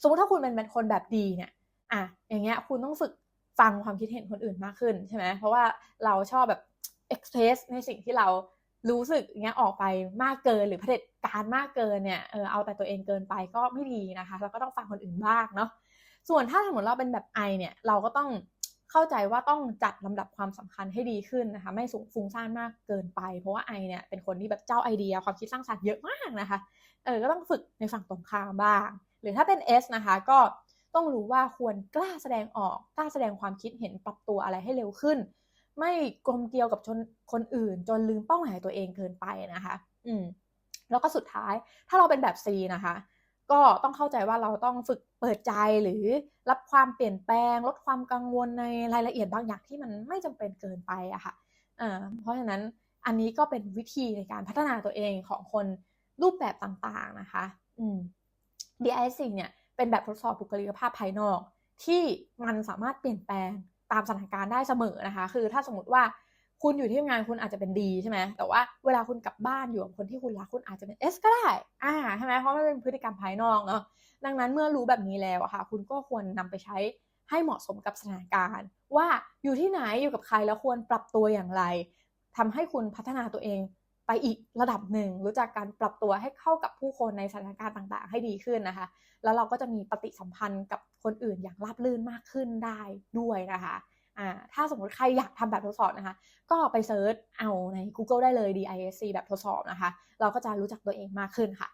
สมมติถ้าคุณเป็นคนแบบดีเนี่ยอะอย่างเงี้ยคุณต้องฝึกฟังความคิดเห็นคนอื่นมากขึ้นใช่ไหมเพราะว่าเราชอบแบบ express ในสิ่งที่เรารู้สึกเงี้ยออกไปมากเกินหรือเผด็จการมากเกินเนี่ยเออเอาแต่ตัวเองเกินไปก็ไม่ดีนะคะ เราก็ต้องฟังคนอื่นบ้างเนาะส่วนถ้าสมมติเราเป็นแบบไอเนี่ยเราก็ต้องเข้าใจว่าต้องจัดลำดับความสำคัญให้ดีขึ้นนะคะ ไม่สูงฟุ้งซ่านมากเกินไป เพราะว่าไอเนี่ยเป็นคนที่แบบเจ้าไอเดียความคิดสร้างสรรค์เยอะมากนะคะเออก็ต้องฝึกในฝั่งตรงข้ามบ้าง หรือถ้าเป็น S นะคะก็ต้องรู้ว่าควรกล้าแสดงออกกล้าแสดงความคิดเห็นปรับตัวอะไรให้เร็วขึ้น ไม่กลมเกลียวกับชนคนอื่น จนลืมเป้าหมายตัวเองเกินไปนะคะ อืมแล้วก็สุดท้ายถ้าเราเป็นแบบ C นะคะ ก็ต้องเข้าใจว่าเราต้องฝึกเปิดใจหรือรับความเปลี่ยนแปลง ลดความกังวลในรายละเอียดบางอย่างที่มันไม่จำเป็นเกินไปอะค่ะอ่าเพราะฉะนั้นอันนี้ก็เป็นวิธีในการพัฒนาตัวเองของคนรูปแบบต่างๆนะคะ อืม DISC เนี่ยเป็นแบบทดสอบบุคลิกภาพภายนอก ที่มันสามารถเปลี่ยนแปลงตามสถานการณ์ได้เสมอนะคะ คือถ้าสมมติว่าคุณอยู่ที่ทำงานคุณอาจจะเป็นดีใช่ไหมแต่ว่าเวลาคุณกลับบ้านอยู่กับคนที่คุณรักคุณอาจจะเป็น S ก็ได้อ่าใช่ไหมเพราะมันเป็นพฤติกรรมภายนอกเนาะดังนั้นเมื่อรู้แบบนี้แล้วอะค่ะ คุณก็ควรนำไปใช้ให้เหมาะสมกับสถานการณ์ ว่าอยู่ที่ไหนอยู่กับใครแล้วควรปรับตัวอย่างไรทำให้คุณพัฒนาตัวเอง ไปอีกระดับหนึ่ง รู้จักการปรับตัวให้เข้ากับผู้คนในสถานการณ์ต่างๆ ให้ดีขึ้นนะคะ แล้วเราก็จะมีปฏิสัมพันธ์กับคนอื่นอย่างราบรื่นมากขึ้นได้ด้วยนะคะอ่าถ้าสมมติใครอยากทำแบบทดสอบนะคะ ก็ไปเซิร์ชเอาใน Google ได้เลย DISC แบบทดสอบนะคะ เราก็จะรู้จักตัวเองมากขึ้นค่ะ